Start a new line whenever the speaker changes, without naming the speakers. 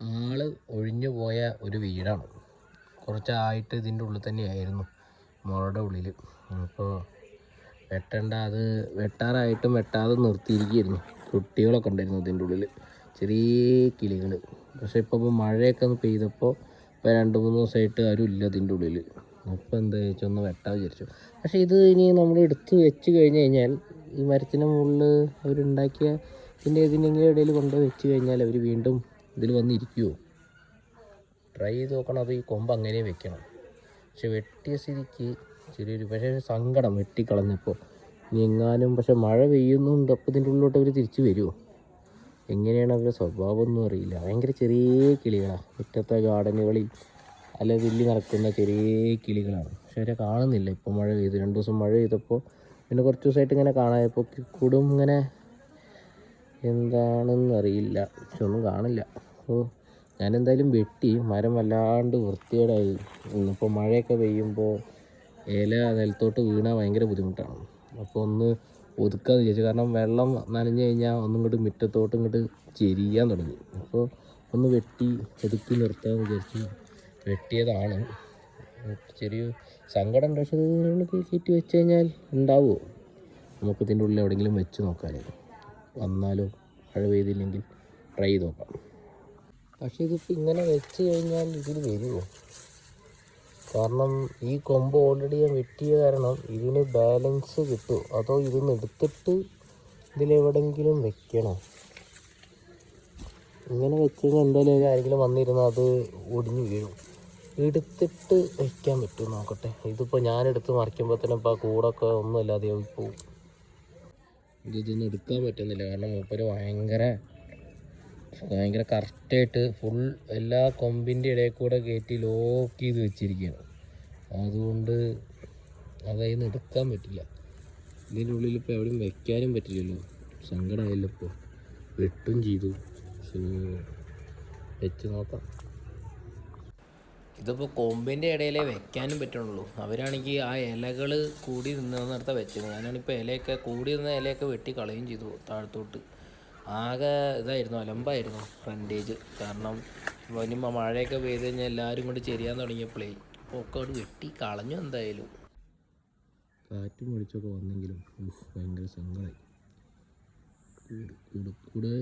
ആൾ ഒഴിഞ്ഞു പോയ ഒരു വീടാണ്. കുറച്ചായിട്ട് ഇതിന്റെ ഉള്ളിൽ തന്നെയായിരുന്നു മുളയുടെ ഉള്ളിൽ അപ്പോൾ വെട്ടേണ്ട അത് വെട്ടാറായിട്ടും വെട്ടാതെ നിർത്തിയിരിക്കുകയായിരുന്നു. കുട്ടികളൊക്കെ ഉണ്ടായിരുന്നു ഇതിന്റെ ഉള്ളിൽ ചെറിയ കിളികൾ പക്ഷേ ഇപ്പോൾ മഴയൊക്കെ ഒന്ന് പെയ്തപ്പോൾ ഇപ്പോൾ രണ്ട് മൂന്ന് ദിവസമായിട്ട് ആരും ഇല്ല ഇതിന്റെ ഉള്ളിൽ അപ്പോൾ എന്താ വെച്ചാൽ ഒന്ന് വെട്ടാൻ വിചാരിച്ചു. പക്ഷേ ഇത് ഇനി നമ്മൾ എടുത്ത് വെച്ച് കഴിഞ്ഞ് കഴിഞ്ഞാൽ ഈ മരത്തിന് മുകളിൽ അവരുണ്ടാക്കിയ ഇതിന്റെ ഇതിനെങ്കിലും ഇടയിൽ കൊണ്ട് വെച്ച് കഴിഞ്ഞാൽ അവർ വീണ്ടും ഇതിൽ വന്നിരിക്കുമോ ട്രൈ ചെയ്ത് നോക്കണം. അത് ഈ കൊമ്പ് അങ്ങനെ വെക്കണം. പക്ഷെ വെട്ടിയ സ്ഥിതിക്ക് ചെറിയൊരു പക്ഷേ സങ്കടം വെട്ടിക്കളഞ്ഞപ്പോൾ ഇനി എങ്ങാനും പക്ഷെ മഴ പെയ്യുന്നുണ്ട് അപ്പോൾ ഇതിന്റെ ഉള്ളിലോട്ട് അവർ തിരിച്ചു വരുമോ എങ്ങനെയാണ് അവരുടെ സ്വഭാവം ഒന്നും അറിയില്ല. ഭയങ്കര ചെറിയ കിളികളാണ് മുറ്റത്തെ ഗാർഡനുകളിൽ അല്ല വില്ലി നടക്കുന്ന ചെറിയ കിളികളാണ്. പക്ഷെ അവരെ കാണുന്നില്ല. ഇപ്പോൾ മഴ പെയ്തു. രണ്ട് ദിവസം മഴ പെയ്തപ്പോൾ പിന്നെ കുറച്ച് ദിവസമായിട്ട് ഇങ്ങനെ കാണായപ്പോൾ കൂടും ഇങ്ങനെ. എന്താണെന്നറിയില്ല. പക്ഷെ ഒന്നും കാണില്ല അപ്പോൾ ഞാനെന്തായാലും വെട്ടി. മരം വല്ലാണ്ട് വൃത്തികേടായി. ഇപ്പോൾ മഴയൊക്കെ പെയ്യുമ്പോൾ ഇല നിലത്തോട്ട് വീണാൽ ഭയങ്കര ബുദ്ധിമുട്ടാണ്. അപ്പോൾ ഒന്ന് ഒതുക്കാന്ന് വിചാരിച്ചു. കാരണം വെള്ളം നനഞ്ഞു കഴിഞ്ഞാൽ ഒന്നും ഇങ്ങോട്ട് മുറ്റത്തോട്ട് ഇങ്ങോട്ട് ചെരിയാൻ തുടങ്ങി. അപ്പോൾ ഒന്ന് വെട്ടി ഒതുക്കി നിർത്താമെന്ന് വിചാരിച്ചു വെട്ടിയതാണ്. ചെറിയ സങ്കടം ഉണ്ട്. പക്ഷേ ഇത് കയറ്റി വെച്ച് കഴിഞ്ഞാൽ ഉണ്ടാവുമോ നമുക്ക് ഇതിന്റെ ഉള്ളിൽ എവിടെയെങ്കിലും വെച്ച് നോക്കാനായിരുന്നു വന്നാലോ മഴ പെയ്തില്ലെങ്കിൽ ട്രൈ ചെയ്ത് നോക്കാം. പക്ഷേ ഇതിപ്പോൾ ഇങ്ങനെ വെച്ച് കഴിഞ്ഞാൽ ഇതിൽ വരുമോ കാരണം ഈ കൊമ്പ് ഓൾറെഡി ഞാൻ വെട്ടിയ കാരണം ഇതിന് ബാലൻസ് കിട്ടുമോ അതോ ഇതിന്ന് എടുത്തിട്ട് ഇതിലെവിടെങ്കിലും വെക്കണോ? ഇങ്ങനെ വെച്ച് കഴിഞ്ഞാൽ എന്തായാലും ആരെങ്കിലും വന്നിരുന്നാൽ അത് ഒടിഞ്ഞു വീഴും. എടുത്തിട്ട് വയ്ക്കാൻ പറ്റും നോക്കട്ടെ. ഇതിപ്പോൾ ഞാനെടുത്ത് മറിക്കുമ്പോൾ തന്നെ ഇപ്പോൾ ആ കൂടൊക്കെ ഒന്നും അല്ലാതെ പോകും ഇതൊന്നും എടുക്കാൻ പറ്റുന്നില്ല. കാരണം മൂപ്പര് ഭയങ്കര ഭയങ്കര കറക്റ്റായിട്ട് ഫുൾ എല്ലാ കൊമ്പിന്റെ ഇടയിൽ കൂടെ കയറ്റി ലോക്ക് ചെയ്ത് വെച്ചിരിക്കുകയാണ്. അതുകൊണ്ട് അതായത് എടുക്കാൻ പറ്റില്ല. ഇതിന്റെ ഉള്ളിൽ ഇപ്പോൾ എവിടെയും വെക്കാനും പറ്റില്ലല്ലോ. സങ്കടമായല്ലോ ഇപ്പോൾ വെട്ടും ചെയ്തു. വെച്ച് നോക്കാം. ഇതിപ്പോൾ കൊമ്പിന്റെ ഇടയിലേ വെക്കാനും പറ്റുള്ളൂ. അവരാണെങ്കിൽ ആ ഇലകൾ കൂടി നിന്നിടത്ത വെച്ചത്. ഞാനാണിപ്പോൾ ഇലയൊക്കെ കൂടി നിന്ന ഇലയൊക്കെ വെട്ടി കളയും ചെയ്തു താഴത്തോട്ട്. ആകെ ഇതായിരുന്നു അലമ്പായിരുന്നു ഫ്രണ്ടേജ് കാരണം ഇനി മഴയൊക്കെ പെയ്ത് കഴിഞ്ഞാൽ എല്ലാവരും കൂടി ചെരിയാൻ തുടങ്ങിയപ്പോഴേ അപ്പോൾ ഒക്കെ അവിടെ വെട്ടി കളഞ്ഞു എന്തായാലും. കാറ്റും വെളിച്ചമൊക്കെ വന്നെങ്കിലും ഭയങ്കര സങ്കടമായി കൂട് കൂട് കൂട്